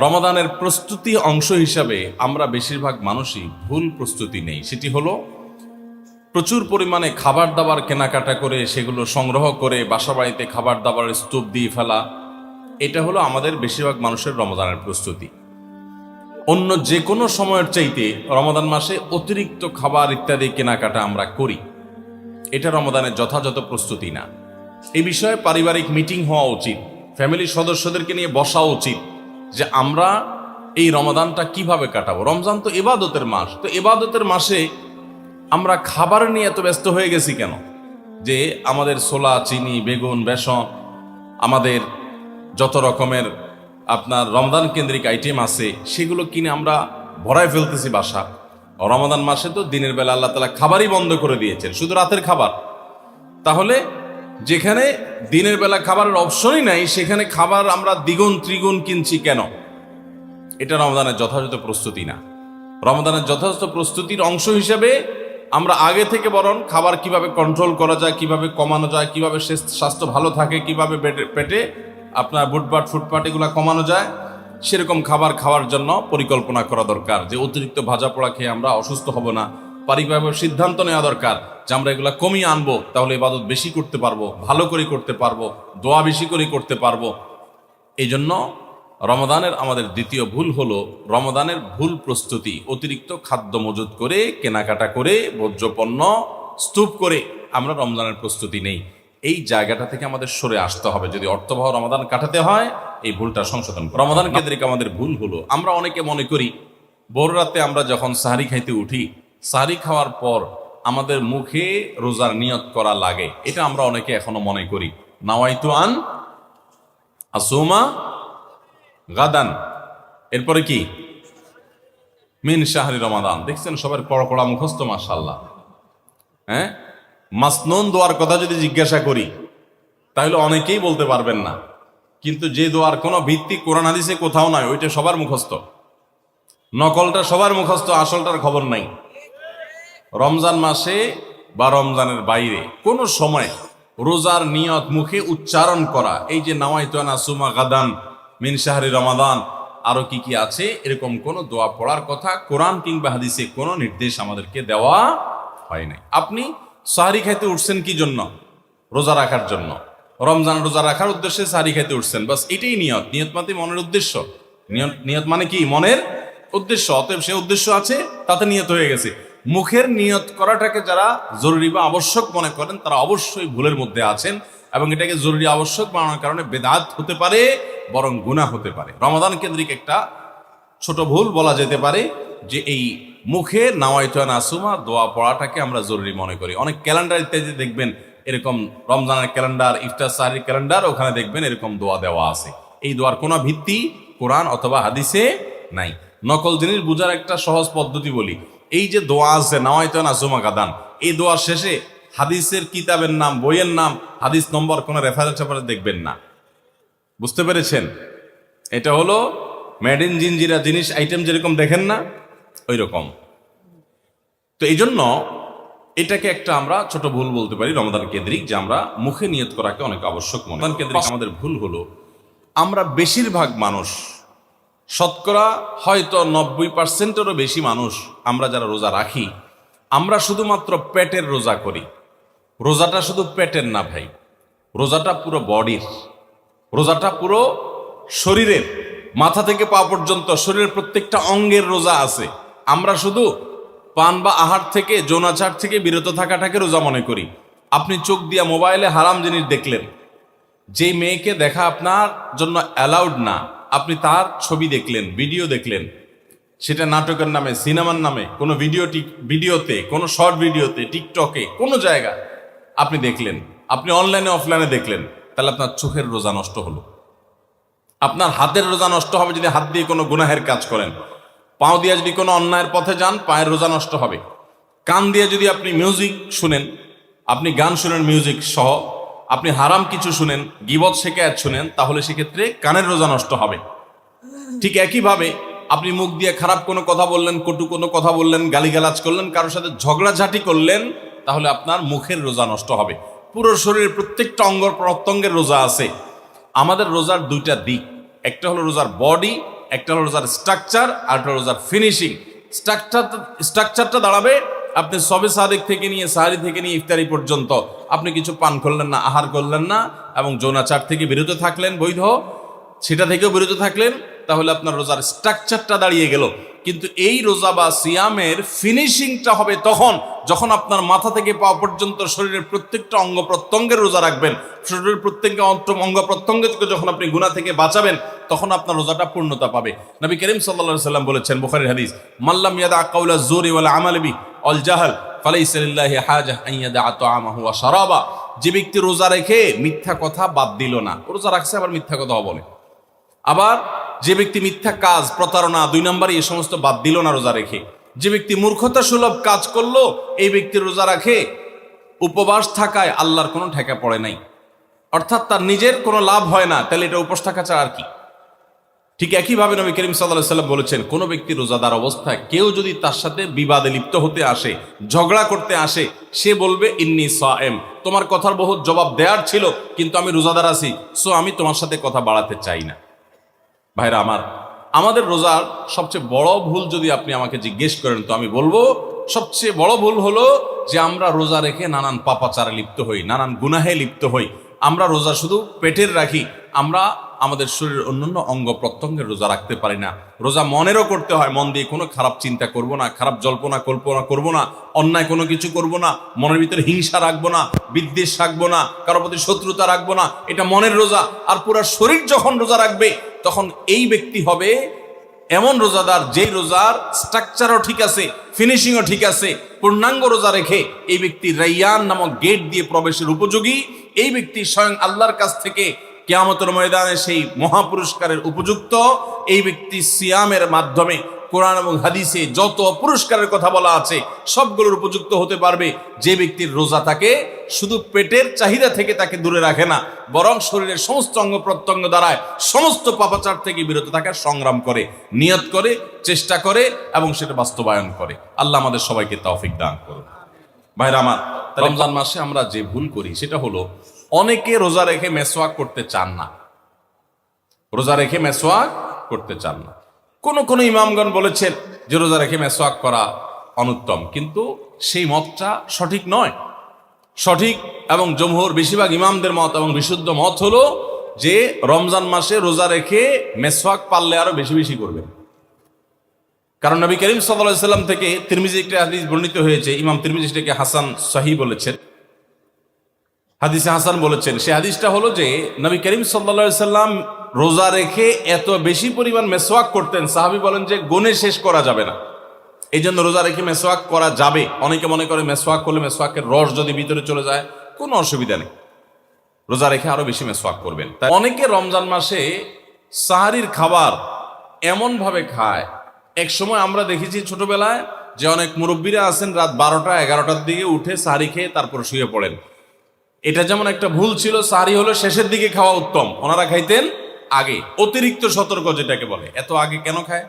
রমাদানের প্রস্তুতি অংশ হিসাবে আমরা বেশিরভাগ মানুষই ভুল প্রস্তুতি নেই। সেটি হলো, প্রচুর পরিমাণে খাবার দাবার কেনাকাটা করে সেগুলো সংগ্রহ করে বাসা বাড়িতে খাবার দাবার স্তূপ দিয়ে ফেলা, এটা হলো আমাদের বেশিরভাগ মানুষের রমাদানের প্রস্তুতি। অন্য যে কোনো সময়ের চাইতে রমাদান মাসে অতিরিক্ত খাবার ইত্যাদি কেনাকাটা আমরা করি। এটা রমাদানের যথাযথ প্রস্তুতি না। এই বিষয়ে পারিবারিক মিটিং হওয়া উচিত, ফ্যামিলির সদস্যদেরকে নিয়ে বসা উচিত যে আমরা এই রমাদানটা কীভাবে কাটাবো? রমজান তো এবাদতের মাস। তো এবাদতের মাসে আমরা খাবার নিয়ে এত ব্যস্ত হয়ে গেছি কেন? যে আমাদের ছোলা, চিনি, বেগুন, বেসন, আমাদের যত রকমের আপনার রমদান কেন্দ্রিক আইটেম আছে, সেগুলো কিনে আমরা ভরায় ফেলতেছি বাসা। রমাদান মাসে তো দিনের বেলা আল্লাহ তালা খাবারই বন্ধ করে দিয়েছেন, শুধু রাতের খাবার। তাহলে যেখানে দিনের বেলা খাবারের অপশনই নাই, সেখানে খাবার আমরা দ্বিগুণ, ত্রিগুণ কিনছি কেন? এটা রমদানের যথাযথ প্রস্তুতি না। রমদানের যথাযথ প্রস্তুতির অংশ হিসেবে আমরা আগে থেকে বরং খাবার কীভাবে কন্ট্রোল করা যায়, কীভাবে কমানো যায়, কীভাবে স্বাস্থ্য ভালো থাকে, কীভাবে পেটে- আপনার বুটপাট ফুটপাট এগুলো কমানো যায়, সেরকম খাবার খাওয়ার জন্য পরিকল্পনা করা দরকার। যে অতিরিক্ত ভাজা পোড়া খেয়ে আমরা অসুস্থ হব না পারিবারিক সিদ্ধান্ত নেওয়া দরকার যে আমরা এগুলা কমিয়ে আনব, তাহলে ইবাদত বেশি করতে পারব, ভালো করে করতে পারব, দোয়া বেশি করে করতে পারব। এই জন্য রমদানের আমাদের দ্বিতীয় ভুল হলো রমদানের ভুল প্রস্তুতি, অতিরিক্ত খাদ্য মজুত করে, কেনাকাটা করে, বর্জ্যপণ্য স্তূপ করে আমরা রমজানের প্রস্তুতি নেই। এই জায়গাটা থেকে আমাদের সরে আসতে হবে। যদি অর্থবহ রমাদান কাটাতে হয়, এই ভুলটা সংশোধন। রমাদান কেন্দ্রিক আমাদের ভুল হলো, আমরা অনেকে মনে করি, ভোর রাতে আমরা যখন সাহারি খাইতে উঠি সাহারি খাওয়ার পর আমাদের মুখে রোজার নিয়ত করা লাগে। এটা আমরা অনেকে এখনও মনে করি। নাওয়াইতু আন আসুমা গাদান। এরপরে কি? মিন শাহরি রমাদান। দেখছেন সবার কড়া কড়া মুখস্থ মাশাল্লাহ হ্যাঁ? মাসনুন দোয়ার কথা যদি জিজ্ঞাসা করি, তাহলে অনেকেই বলতে পারবেন না। কিন্তু যে দোয়ার কোনো ভিত্তি কোরআন হাদিসে কোথাও নাই, ওইটা সবার মুখস্থ। নকলটা সবার মুখস্থ, আসলটার খবর নাই। রমজান মাসে বা রমজানের বাইরে কোনো সময় রোজার নিয়ত মুখে উচ্চারণ করা, এই যে নাওয়াইতানা সুমা গাদান মিন শাহরি রমাদান, আরও কি কি আছে? এরকম কোন দোয়া পড়ার কথা কোরআন কিংবা হাদিসে কোনো নির্দেশ আমাদেরকে দেওয়া হয় নাই। আপনি সাহারি খাইতে উঠছেন কি জন্য? রোজা রাখার জন্য। রমজান রোজা রাখার উদ্দেশ্যে সাহারি খাইতে উঠছেন। বাস এটাই নিয়ত। নিয়ত মানে মনের উদ্দেশ্য। নিয়ত নিয়ত মানে কি? মনের উদ্দেশ্য। অতএব সে উদ্দেশ্য আছে, তাতে নিয়ত হয়ে গেছে। মুখের নিয়ত করাটাকে যারা জরুরি বা আবশ্যক মনে করেন, তারা অবশ্যই ভুলের মধ্যে আছেন এবং এটাকে জরুরি আবশ্যক বানানোর কারণে বেদাত হতে পারে, বরং গুনাহ হতে পারে। রমাদান কেন্দ্রিক একটা ছোট ভুল বলা যেতে পারে যে এই মুখে নাওয়াইতান আসুমা দোয়া পড়াটাকে আমরা জরুরি মনে করি। অনেক ক্যালেন্ডার ইত্যাদি দেখবেন এরকম রমজানের ক্যালেন্ডার, ইফতার সাহারির ক্যালেন্ডার, ওখানে দেখবেন এরকম দোয়া দেওয়া আছে। এই দোয়ার কোনো ভিত্তি কোরআন অথবা হাদিসে নাই। নকল জিনিস বোঝার একটা সহজ পদ্ধতি বলি। এই যে দোয়া আছে নাওয়াইতান আসুমা গাদান এই দোয়ার শেষে হাদিসের কিতাবের নাম বইয়ের নাম হাদিস নম্বর কোনো রেফারেন্স রেফারেন্স দেখবেন না। বুঝতে পেরেছেন? এটা হলো মেড ইন জিনজিরা জিনিস আইটেম যেরকম দেখেন না ওই রকম তো এই জন্য এটাকে একটা আমরা ছোট ভুল বলতে পারি রমদান কেন্দ্রিক যে আমরা মুখে নিয়ত করাকে অনেক আবশ্যক মনে রমদান কেন্দ্রিক। আমাদের ভুল হলো আমরা বেশিরভাগ মানুষ শতকরা হয়তো নব্বই পার্সেন্টেরও বেশি মানুষ আমরা যারা রোজা রাখি, আমরা শুধুমাত্র পেটের রোজা করি। রোজাটা শুধু পেটের না ভাই, রোজাটা পুরো বডির, রোজাটা পুরো শরীরের, মাথা থেকে পা পর্যন্ত শরীরের প্রত্যেকটা অঙ্গের রোজা আছে। আমরা শুধু পান বা আহার থেকে, যৌনাচার থেকে বিরত থাকাটাকে রোজা মনে করি। আপনি চোখ দিয়া মোবাইলে হারাম জিনিস দেখলেন। যে মেয়েকে দেখা আপনার জন্য অ্যালাউড না, আপনি তার ছবি দেখলেন ভিডিও দেখলেন। সেটা নাটকের নামে, সিনেমার নামে, কোনো ভিডিও ভিডিওতে কোনো শর্ট ভিডিওতে টিকটকে কোনো জায়গা আপনি দেখলেন। আপনি অনলাইনে অফলাইনে দেখলেন, তাহলে আপনার চোখের রোজা নষ্ট হলো। আপনার হাতের রোজা নষ্ট হবে যদি হাত দিয়ে কোনো গুনাহের কাজ করেন। পাও দিয়ে যদি কোনো অন্যায়ের পথে যান, পায়ের রোজা নষ্ট হবে। কান দিয়ে যদি আপনি মিউজিক শুনেন, আপনি গান শুনেন মিউজিক সহ, আপনি হারাম কিছু শুনেন, গিবত শেখায়াত শুনেন, তাহলে সেক্ষেত্রে কানের রোজা নষ্ট হবে। ঠিক একইভাবে আপনি মুখ দিয়ে খারাপ কোনো কথা বললেন, কটু কোনো কথা বললেন, গালিগালাজ করলেন, কারোর সাথে ঝগড়াঝাটি করলেন, তাহলে আপনার মুখের রোজা নষ্ট হবে। পুরো শরীরের প্রত্যেকটা অঙ্গ প্রত্যঙ্গের রোজা আছে। আমাদের রোজার দুইটা দিক। একটা হলো রোজার বডি, একটা হলো রোজার স্ট্রাকচার, আর একটা রোজার ফিনিশিং। স্ট্রাকচার, স্ট্রাকচারটা দাঁড়াবে আপনি সবে সাদেক থেকে নিয়ে, সাহারি থেকে নিয়ে, ইফতারি পর্যন্ত। আপনি কিছু পান করলেন না, আহার করলেন না, এবং যৌনাচার থেকে বিরত থাকলেন, বৈধ। সেটা থেকেও বিরত থাকলেন, তাহলে আপনার রোজার স্ট্রাকচারটা দাঁড়িয়ে গেল। কিন্তু এই রোজা বা সিয়ামের ফিনিশিংটা হবে তখন, যখন আপনার মাথা থেকে পাওয়া পর্যন্ত শরীরের প্রত্যেকটা অঙ্গ প্রত্যঙ্গের রোজা রাখবেন। শরীরের প্রত্যেকটা অঙ্গ প্রত্যঙ্গ থেকে যখন আপনি গুণা থেকে বাঁচাবেন, তখন আপনার রোজাটা পূর্ণতা পাবে। নবী করিম সাল্লা সাল্লাম বলেছেন, বুখারীর হাদিস মাল্লাম ইয়াদা কাউলা জোর ওয়ালা আমালবি অল জাহাল, ফালাইসা লিল্লাহি হাজা ওয়া যে ব্যক্তি রোজা রেখে মিথ্যা কথা বাদ দিল না রোজা রাখছে, আবার মিথ্যা কথাও বলে। আবার যে ব্যক্তি মিথ্যা কাজ, প্রতারণা, দুই নম্বরে এই সমস্ত বাদ দিল না রোজা রেখে। যে ব্যক্তি মূর্খতা সুলভ কাজ করল, এই ব্যক্তি রোজা রাখে। উপবাস থাকায় আল্লাহর কোনো ঠেকা পড়ে নাই। অর্থাৎ তার নিজের কোনো লাভ হয় না, তাহলে এটা উপোস থাকা ছাড়া আর কি? ঠিক একইভাবে নবী করিম সাল্লাহ সাল্লাম বলেছেন, কোনো ব্যক্তি রোজাদার অবস্থায় কেউ যদি তার সাথে বিবাদে লিপ্ত হতে আসে, ঝগড়া করতে আসে, সে বলবে, ইন্নি সাএম তোমার কথার বহুত জবাব দেওয়ার ছিল, কিন্তু আমি রোজাদার আছি, সো আমি তোমার সাথে কথা বাড়াতে চাই না। ভাইরা আমার, আমাদের রোজার সবচেয়ে বড় ভুল যদি আপনি আমাকে জিজ্ঞেস করেন, তো আমি বলব, সবচেয়ে বড় ভুল হলো যে আমরা রোজা রেখে নানান পাপাচারে লিপ্ত হই, নানান গুনাহে লিপ্ত হই। আমরা রোজা শুধু পেটের রাখি, আমরা আমাদের শরীরের অন্যান্য অঙ্গ প্রত্যঙ্গের রোজা রাখতে পারি না। রোজা মনেরও করতে হয়, মন দিয়ে কোনো খারাপ চিন্তা করব না, খারাপ জল্পনা কল্পনা করব না, অন্যায় কোনো কিছু করব না, মনের ভিতরে হিংসা রাখব না, বিদ্বেষ রাখব না, কারোর প্রতি শত্রুতা রাখব না, এটা মনের রোজা। আর পুরা শরীর যখন রোজা রাখবে তখন এই ব্যক্তি হবে এমন রোজাদার যেই রোজার স্ট্রাকচারও ঠিক আছে ফিনিশিংও ঠিক আছে, পূর্ণাঙ্গ রোজা রেখে এই ব্যক্তি রাইয়ান নামক গেট দিয়ে প্রবেশের উপযোগী। এই ব্যক্তি স্বয়ং আল্লাহর কাছ থেকে কেয়ামতের ময়দানে সেই মহাপুরস্কারের উপযুক্ত। এই ব্যক্তি সিয়ামের মাধ্যমে কোরআন এবং হাদিসে যত পুরস্কারের কথা বলা আছে সবগুলোর উপযুক্ত হতে পারবে। যে ব্যক্তির রোজা তাকে শুধু পেটের চাহিদা থেকে তাকে দূরে রাখে না বরং শরীরের সমস্ত অঙ্গ প্রত্যঙ্গ দ্বারায় সমস্ত পাপাচার থেকে বিরত থাকার সংগ্রাম করে নিয়ত করে চেষ্টা করে এবং সেটা বাস্তবায়ন করে। আল্লাহ আমাদের সবাইকে তৌফিক দান করুন। ভাইরা আমার রমজান মাসে আমরা যে ভুল করি সেটা হলো অনেকে রোজা রেখে মেসোয়াক করতে চান না। রোজা রেখে মেসোয়াক করতে চান না। কোন কোন ইমামগণ বলেছেন যে রোজা রেখে মেসোয়াক করা অনুত্তম। কিন্তু সেই মতটা সঠিক নয়। সঠিক এবং জমহুর বেশিরভাগ ইমামদের মত এবং বিশুদ্ধ মত হলো যে রমজান মাসে রোজা রেখে মেসওয়াক পারলে আরও বেশি বেশি করবেন। কারণ নবী করিম সাল্লাম থেকে তিরমিজি একটি হাদিস বর্ণিত হয়েছে, ইমাম তিরমিজি সেটাকে হাসান সাহি বলেছেন। হাদিসে হাসান বলেছেন, সে হাদিসটা হলো যে নবী করিম সাল্লা সাল্লাম রোজা রেখে এত বেশি পরিমাণ মেসোয়াক করতেন, সাহাবি বলেন যে গনে শেষ করা যাবে না। এই জন্য রোজা রেখে মেসোয়াক করা যাবে। অনেকে মনে করে মেসোয়াক করলে মেসোয়াকের রস যদি ভিতরে চলে যায়, কোনো অসুবিধা নেই। রোজা রেখে আরও বেশি মেসোয়াক করবেন। তাই অনেকে রমজান মাসে সাহারির খাবার এমনভাবে খায়। এক সময় আমরা দেখেছি ছোটবেলায় যে অনেক মুরব্বীরা আছেন, রাত বারোটা, এগারোটার দিকে উঠে সাহারি খেয়ে তারপর শুয়ে পড়েন। এটা যেমন একটা ভুল ছিল, সাহারি হলো শেষের দিকে খাওয়া উত্তম। ওনারা খাইতেন আগে, অতিরিক্ত সতর্ক যেটাকে বলে, এত আগে কেন খায়?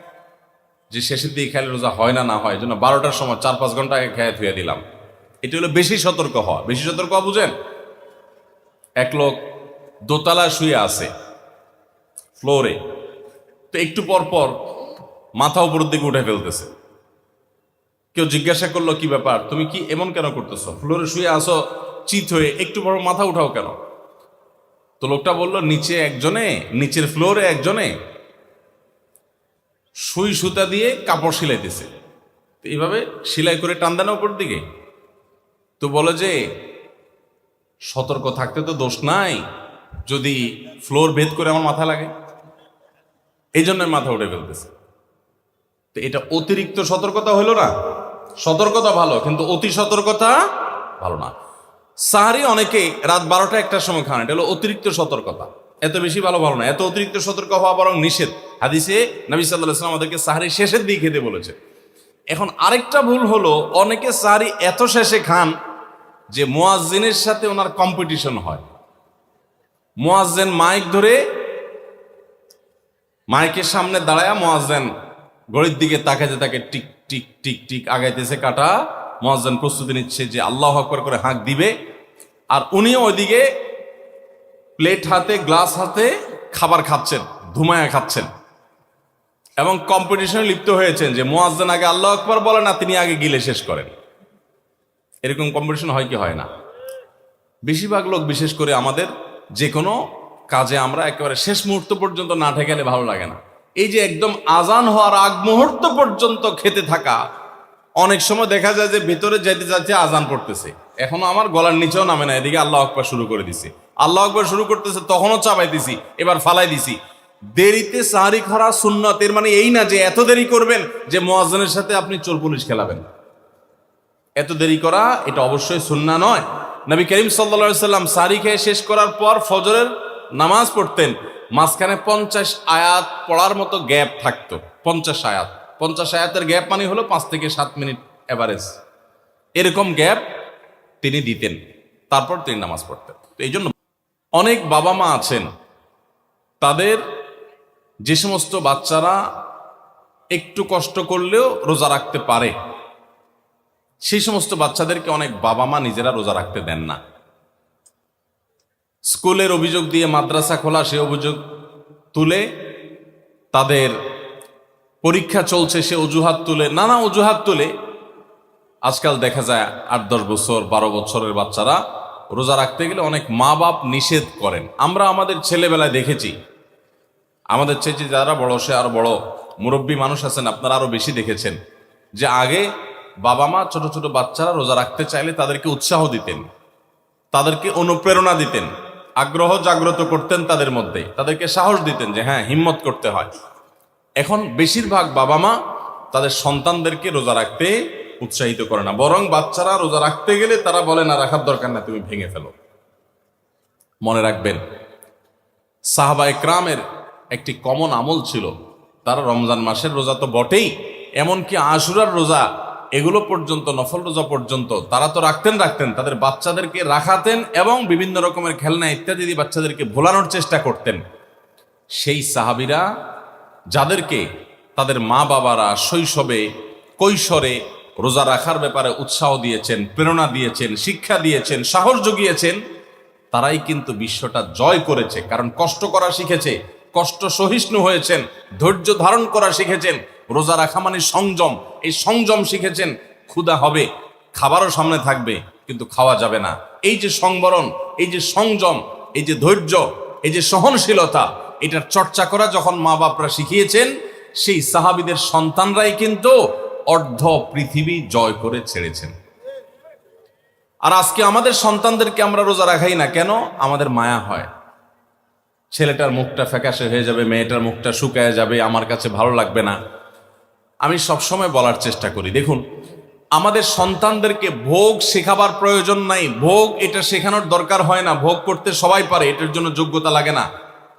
যে শেষের দিকে খেলে রোজা হয় না না হয় জন্য বারোটার সময় চার পাঁচ ঘণ্টা আগে খেয়ে ধুয়ে দিলাম। এটা হলো বেশি সতর্ক হওয়া। বেশি সতর্ক বুঝেন? এক লোক দোতলা শুয়ে আছে, ফ্লোরে। তো একটু পর পর মাথা উপরের দিকে উঠে ফেলতেছে। কেউ জিজ্ঞাসা করল, কি ব্যাপার? তুমি কি এমন কেন করতেছো? ফ্লোরে শুয়ে আসো চিত হয়ে একটু পর মাথা উঠাও কেন? তো লোকটা বলল, নিচে একজনে, নিচের ফ্লোরে একজনে সুই সুতা দিয়ে কাপড় সিলাইতেছে। তো এইভাবে সেলাই করে টান দেন উপর দিকে। তো বলে যে, সতর্ক থাকতে তো দোষ নাই, যদি ফ্লোর ভেদ করে আমার মাথা লাগে। এই জন্য মাথা উঠে ফেলতেছে। তো এটা অতিরিক্ত সতর্কতা হলো না? সতর্কতা ভালো, কিন্তু অতি সতর্কতা ভালো না। সাহারি অনেকে রাত বারোটা একটার সময় খান, এটা হলো অতিরিক্ত সতর্কতা। এত বেশি ভালো ভালো না, এত অতিরিক্ত সতর্ক হওয়া বরং নিষেধ। হাদিসে নবী সাল্লাহ সাল্লাম আমাদেরকে সাহারি শেষের দিকে খেতে বলেছে। এখন আরেকটা ভুল হলো, অনেকে সাহারি এত শেষে খান যে মোয়াজ্জিনের সাথে ওনার কম্পিটিশন হয়। মোয়াজ্জেন মাইক ধরে মাইকের সামনে দাঁড়ায় মোয়াজ্জেন ঘড়ির দিকে তাকাইতে তাকে টিক টিক টিক টিক আগাইতেছে কাটা। মোয়াজ্জেন প্রস্তুতি নিচ্ছে যে আল্লাহ আকবর করে হাঁক দিবে। আর উনিও ওইদিকে প্লেট হাতে, গ্লাস হাতে খাবার খাচ্ছেন, ধুমায়া খাচ্ছেন। এবং কম্পিটিশনে লিপ্ত হয়েছেন যে মোয়াজ্জেন আগে আল্লাহ আকবর বলে না, তিনি আগে গিলে শেষ করেন। এরকম কম্পিটিশন হয় কি হয় না? বেশিরভাগ লোক, বিশেষ করে আমাদের যে কোনো কাজে আমরা একেবারে শেষ মুহূর্ত পর্যন্ত না ঠেকালে ভালো লাগে না। এই যে একদম আজান হওয়ার আগ মুহূর্ত পর্যন্ত খেতে থাকা অনেক সময় দেখা যায় যে ভেতরে যেতে যাচ্ছে আজান পড়তেছে। এখনও আমার গলার নিচেও নামে না, এদিকে আল্লাহ আকবর শুরু করে দিছি। আল্লাহ আকবর শুরু করতেছে, তখনও চাপাইতেছি এবার ফালাই দিছি। দেরিতে সাহারি খারা সুন্নত এর মানে এই না যে এত দেরি করবেন যে মোয়াজ্জনের সাথে আপনি চোর পুলিশ খেলাবেন এত দেরি করা, এটা অবশ্যই সুন্না নয়। নবী করিম সাল্লা সাল্লাম সারি খেয়ে শেষ করার পর ফজরের নামাজ পড়তেন, মাঝখানে পঞ্চাশ আয়াত পড়ার মতো গ্যাপ থাকতো, পঞ্চাশ আয়াত। পঞ্চাশ আয়াতের গ্যাপ মানে হলো পাঁচ থেকে সাত মিনিট এভারেজ এরকম গ্যাপ তিনি দিতেন। তারপর তিনি নামাজ পড়তেন। তো এই জন্য অনেক বাবা মা আছেন। তাদের যে সমস্ত বাচ্চারা একটু কষ্ট করলেও রোজা রাখতে পারে, সেই সমস্ত বাচ্চাদেরকে অনেক বাবা মা নিজেরা রোজা রাখতে দেন না। স্কুলের অভিযোগ দিয়ে মাদ্রাসা খোলা সে অভিযোগ তুলে তাদের পরীক্ষা চলছে, সে অজুহাত তুলে, নানা অজুহাত তুলে। আজকাল দেখা যায় আট, দশ বছর, বারো বছরের বাচ্চারা রোজা রাখতে গেলে অনেক মা বাপ নিষেধ করেন। আমরা আমাদের ছেলেবেলায় দেখেছি। আমাদের চেয়ে যারা বড়, সে আরও বড় মুরব্বী মানুষ আছেন, আপনারা আরও বেশি দেখেছেন যে আগে বাবা মা ছোট ছোট বাচ্চারা রোজা রাখতে চাইলে তাদেরকে উৎসাহ দিতেন, তাদেরকে অনুপ্রেরণা দিতেন, আগ্রহ জাগ্রত করতেন তাদের মধ্যে, তাদেরকে সাহস দিতেন যে হ্যাঁ হিম্মত করতে হয়। এখন বেশিরভাগ বাবা মা তাদের সন্তানদেরকে রোজা রাখতে উৎসাহিত করে না। বরং বাচ্চারা রোজা রাখতে গেলে তারা বলে, না, রাখার দরকার না তুমি ভেঙে ফেলো। মনে রাখবেন, সাহাবা একরামের একটি কমন আমল ছিল, তারা রমজান মাসের রোজা তো বটেই, এমনকি আশুরার রোজা, এগুলো পর্যন্ত, নফল রোজা পর্যন্ত তারা তো রাখতেন রাখতেন, তাদের বাচ্চাদেরকে রাখাতেন এবং বিভিন্ন রকমের খেলনা ইত্যাদি বাচ্চাদেরকে ভোলানোর চেষ্টা করতেন। সেই সাহাবিরা যাদেরকে তাদের মা বাবারা শৈশবে, কৈশোরে রোজা রাখার ব্যাপারে উৎসাহ দিয়েছেন, প্রেরণা দিয়েছেন, শিক্ষা দিয়েছেন, সাহস জুগিয়েছেন, তারাই কিন্তু বিশ্বটা জয় করেছে। কারণ কষ্ট করা শিখেছে, কষ্ট সহিষ্ণু হয়েছেন, ধৈর্য ধারণ করা শিখেছেন, রোজা রাখা মানে সংযম। এই সংযম শিখেছেন, ক্ষুধা হবে, খাবারও সামনে থাকবে, কিন্তু খাওয়া যাবে না। এই যে সংবরণ, এই যে সংযম, এই যে ধৈর্য, এই যে সহনশীলতা এটার চর্চা করা যখন মা বাপরা শিখিয়েছেন, সেই সাহাবিদের সন্তানরাই কিন্তু অর্ধ পৃথিবী জয় করে ছেড়েছেন। আর আজকে আমাদের সন্তানদেরকে আমরা রোজা রাখাই না কেন? আমাদের মায়া হয়। ছেলেটার মুখটা ফ্যাকাশে হয়ে যাবে, মেয়েটার মুখটা শুকায় যাবে, আমার কাছে ভালো লাগবে না। আমি সবসময় বলার চেষ্টা করি, দেখুন, আমাদের সন্তানদেরকে ভোগ শেখাবার প্রয়োজন নাই, ভোগ এটা শেখানোর দরকার হয় না, ভোগ করতে সবাই পারে, এটার জন্য যোগ্যতা লাগে না।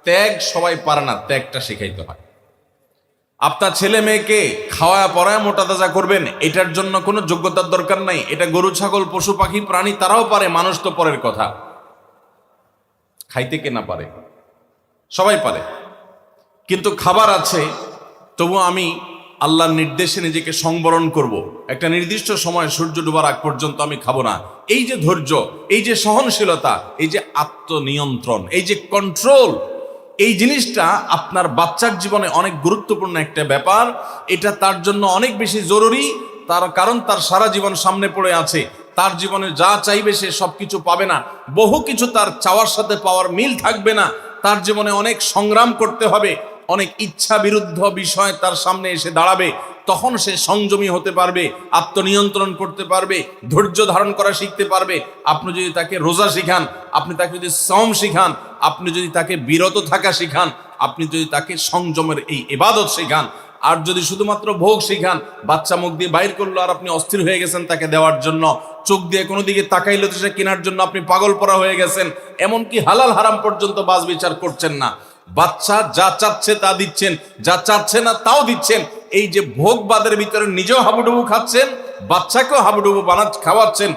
ত্যাগ সবাই পারে না, ত্যাগটা শেখাইতে হয়। আপনার ছেলে মেয়েকে খাওয়া পড়ায় মোটা তাজা করবেন, এটার জন্য কোনো যোগ্যতার দরকার নাই। এটা গরু, ছাগল, পশু, পাখি, প্রাণী, তারাও পারে, মানুষ তো পরের কথা। খাইতে কে না পারে? সবাই পারে। কিন্তু খাবার আছে তবু আমি আল্লাহর নির্দেশে নিজেকে সংবরণ করব। একটা নির্দিষ্ট সময় সূর্য ডুবার আগ পর্যন্ত আমি খাব না। এই যে ধৈর্য, এই যে সহনশীলতা, এই যে আত্মনিয়ন্ত্রণ, এই যে কন্ট্রোল এই জিনিসটা আপনার বাচ্চার জীবনে অনেক গুরুত্বপূর্ণ একটা ব্যাপার। এটা তার জন্য অনেক বেশি জরুরি। তার কারণ তার সারা জীবন সামনে পড়ে আছে। তার জীবনে যা চাইবে সে সব কিছু পাবে না। বহু কিছু তার চাওয়ার সাথে পাওয়ার মিল থাকবে না। তার জীবনে অনেক সংগ্রাম করতে হবে। অনেক ইচ্ছা বিরুদ্ধ বিষয় তার সামনে এসে দাঁড়াবে, তখন সে সংযমী হতে পারবে, আত্মনিয়ন্ত্রণ করতে পারবে, ধৈর্য ধারণ করা শিখতে পারবে। আপনি যদি তাকে রোজা শিখান, আপনি তাকে যদি সম শিখান, আপনি যদি তাকে বিরত থাকা শিখান, আপনি যদি তাকে সংযমের এই এবাদত শেখান, আর যদি শুধুমাত্র ভোগ শিখান, বাচ্চা মুখ দিয়ে বাইর করল আর আপনি অস্থির হয়ে গেছেন তাকে দেওয়ার জন্য, চোখ দিয়ে কোনো দিকে তাকাইলে তো সে কেনার জন্য আপনি পাগল পরা হয়ে গেছেন, এমনকি হালাল হারাম পর্যন্ত বাজ বিচার করছেন না। বাচ্চা যা চাচ্ছে তা দিচ্ছেন, যা চাচ্ছে না তাও দিচ্ছেন। এই যে ভোগবাদের ভিতরে নিজেও হাবুডুবু খাচ্ছেন, বাচ্চাকেও হাবুডুবু বানা খাওয়াচ্ছেন,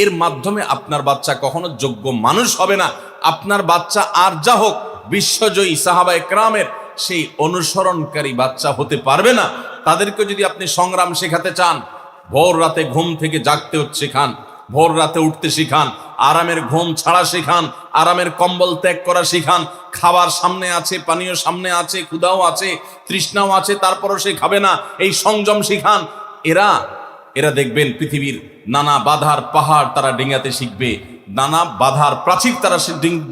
এর মাধ্যমে আপনার বাচ্চা কখনো যোগ্য মানুষ হবে না। আপনার বাচ্চা আর যা হোক, বিশ্বজয়ী সাহাবা একরামের সেই অনুসরণকারী বাচ্চা হতে পারবে না। তাদেরকে যদি আপনি সংগ্রাম শেখাতে চান, ভোর রাতে ঘুম থেকে জাগতে হচ্ছে খান। ভোর রাতে উঠতে শিখান, আরামের ঘুম ছাড়া শিখান, আরামের কম্বল ত্যাগ করা শিখান, খাবার সামনে আছে, পানীয় সামনে আছে ক্ষুদাও আছে, তৃষ্ণাও আছে, তারপরও সে খাবে না, এই সংযম শিখান। এরা এরা দেখবেন পৃথিবীর নানা বাধার পাহাড় তারা ডিঙাতে শিখবে, নানা বাধার প্রাচীর তারা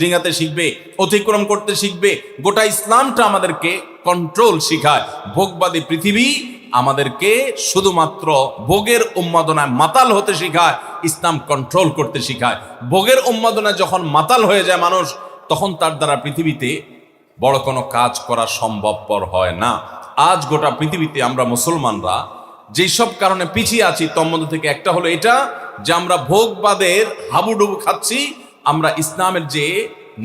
ডিঙাতে শিখবে, অতিক্রম করতে শিখবে, গোটা ইসলামটা আমাদেরকে কন্ট্রোল শিখায়। ভোগবাদী পৃথিবী আমাদেরকে শুধুমাত্র ভোগের উন্মাদনায় মাতাল হতে শিখায়, ইসলাম কন্ট্রোল করতে শিখায়। ভোগের উন্মাদনায় যখন মাতাল হয়ে যায় মানুষ, তখন তার দ্বারা পৃথিবীতে বড় কোনো কাজ করা সম্ভবপর হয় না। আজ গোটা পৃথিবীতে আমরা মুসলমানরা যেই সব কারণে পিছিয়ে আছি তন্মধ্য থেকে একটা হলো এটা যে আমরা ভোগবাদের হাবুডুবু খাচ্ছি, আমরা ইসলামের যে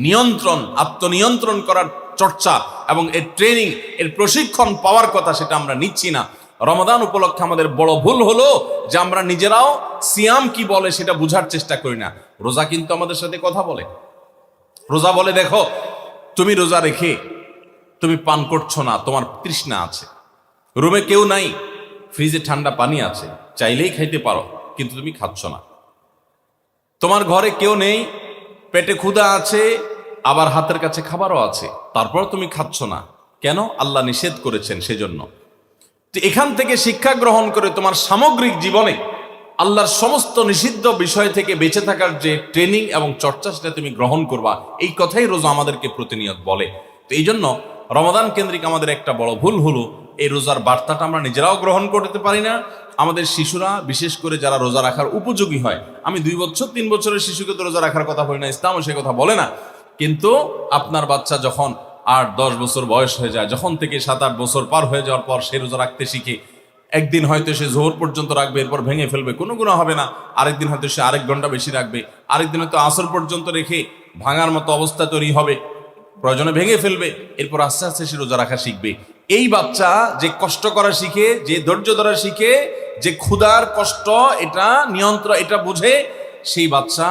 নিয়ন্ত্রণ, আত্মনিয়ন্ত্রণ করার চর্চা এবং এর ট্রেনিং এর প্রশিক্ষণ পাওয়ার কথা সেটা আমরা নিচ্ছি না। রমাদান উপলক্ষে আমাদের বড় ভুল হলো যে আমরা নিজেরাও সিয়াম কি বলে সেটা বোঝার চেষ্টা করি না। রোজা কিন্তু আমাদের সাথে কথা বলে। রোজা বলে, দেখো, তুমি রোজা রেখে তুমি পান করছ না, তোমার তৃষ্ণা আছে। রুমে কেউ নাই, ফ্রিজে ঠান্ডা পানি আছে, চাইলেই খাইতে পারো, কিন্তু তুমি খাচ্ছ না। তোমার ঘরে কেউ নেই, পেটে ক্ষুধা আছে আবার হাতের কাছে খাবারও আছে। তারপর তুমি খাচ্ছ না। কেন? আল্লাহ নিষেধ করেছেন সেজন্য। এখান থেকে শিক্ষা গ্রহণ করে তোমার সামগ্রিক জীবনে আল্লাহর সমস্ত নিষিদ্ধ বিষয় থেকে বেঁচে থাকার যে ট্রেনিং এবং চর্চা সেটা তুমি গ্রহণ করবা, এই কথাই রোজা আমাদেরকে প্রতিনিয়ত বলে। তো এই জন্য রমাদান কেন্দ্রিক আমাদের একটা বড় ভুল হলো, এই রোজার বার্তাটা আমরা নিজেরাও গ্রহণ করতে পারি না। আমাদের শিশুরা, বিশেষ করে যারা রোজা রাখার উপযোগী হয়, আমি দুই বছর, তিন বছরের শিশুকে তো রোজা রাখার কথা বলি না, ইসলামও সে কথা বলে না। কিন্তু আপনার বাচ্চা যখন আট, দশ বছর বয়স হয়ে যায়, যখন থেকে সাত, আট বছর পার হয়ে যাওয়ার পর সে রোজা রাখতে শিখে, একদিন হয়তো সে জোহর পর্যন্ত রাখবে, এরপর ভেঙে ফেলবে, কোনো গুণা হবে না। আরেকদিন হয়তো সে আরেক ঘণ্টা বেশি রাখবে, আরেকদিন হয়তো আসর পর্যন্ত রেখে ভাঙার মতো অবস্থা তৈরি হবে, প্রয়োজনে ভেঙে ফেলবে, এরপর আস্তে আস্তে সে রোজা রাখা শিখবে। এই বাচ্চা যে কষ্ট করা শিখে, যে ধৈর্য ধরা শিখে, যে ক্ষুধার কষ্ট, এটা নিয়ন্ত্রণ, এটা বুঝে সেই বাচ্চা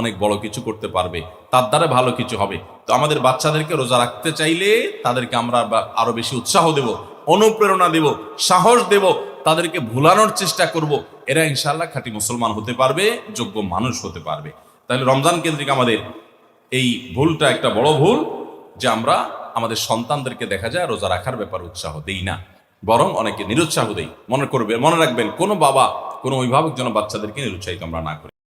অনেক বড় কিছু করতে পারবে। তার দ্বারা ভালো কিছু হবে। তো আমাদের বাচ্চাদেরকে রোজা রাখতে চাইলে তাদেরকে আমরা আরও বেশি উৎসাহ দেব, অনুপ্রেরণা দেব, সাহস দেব, তাদেরকে ভুলানোর চেষ্টা করব। এরা ইনশাল্লাহ খাঁটি মুসলমান হতে পারবে, যোগ্য মানুষ হতে পারবে। তাহলে রমজান কেন্দ্রিক আমাদের এই ভুলটা একটা বড় ভুল যে আমরা আমাদের সন্তানদেরকে দেখা যায় রোজা রাখার ব্যাপারে উৎসাহ দেই না। বরং অনেকে নিরুৎসাহ দেই। মনে করবে, মনে রাখবেন, কোনো বাবা, কোনো অভিভাবক যেন বাচ্চাদেরকে নিরুৎসাহিত আমরা না করি।